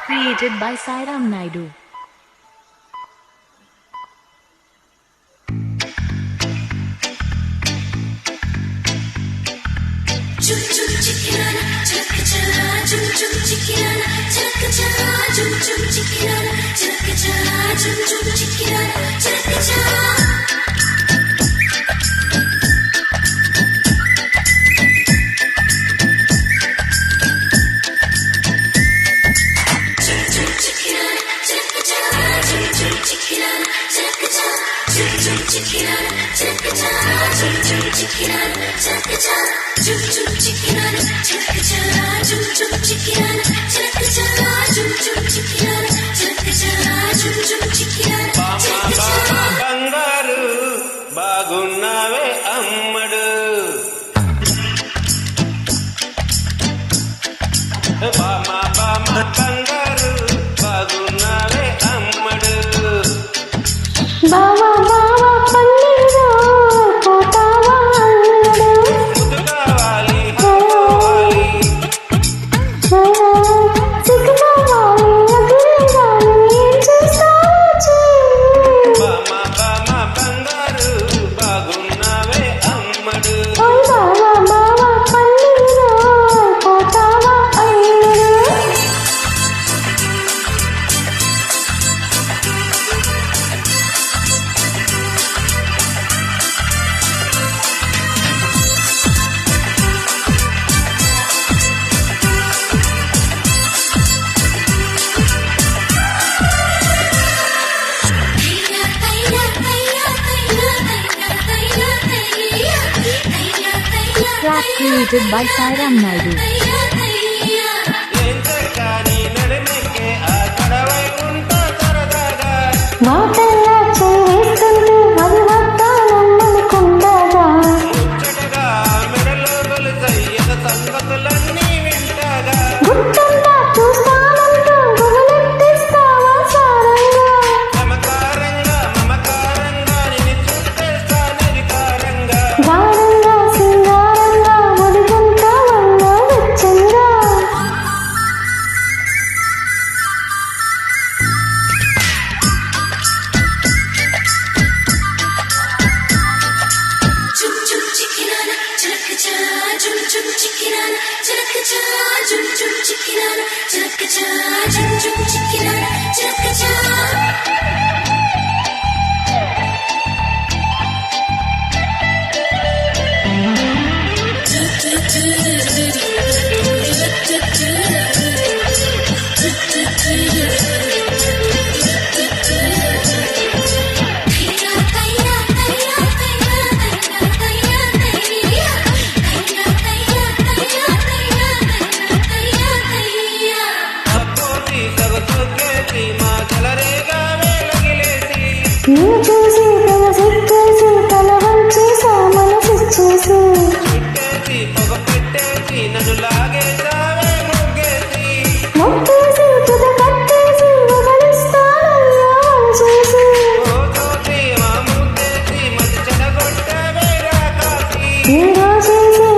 Created by Sairam Naidu. Chum chum chikirana, chaka cha, chum chum chikirana, chaka cha, chum chum chikirana, chaka cha, chum chum chikirana, chaka cha. చిక్కినాను చెక్కచాను చుమ్ చుమ్ చిక్కినాను చెక్కచాను చుమ్ చుమ్ చిక్కినాను చెక్కచాను చుమ్ చుమ్ చిక్కినాను చెక్కచాను చుమ్ చుమ్ చిక్కినాను చెక్కచాను చుమ్ చుమ్ చిక్కినాను బంగారు బాగున్నావే అమ్మడు. బామా బామా కంగారు Trap created by Sairam Naidu. took a chance. Windows is a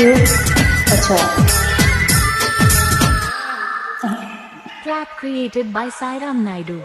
अच्छा Trap created by Sairam Naidu.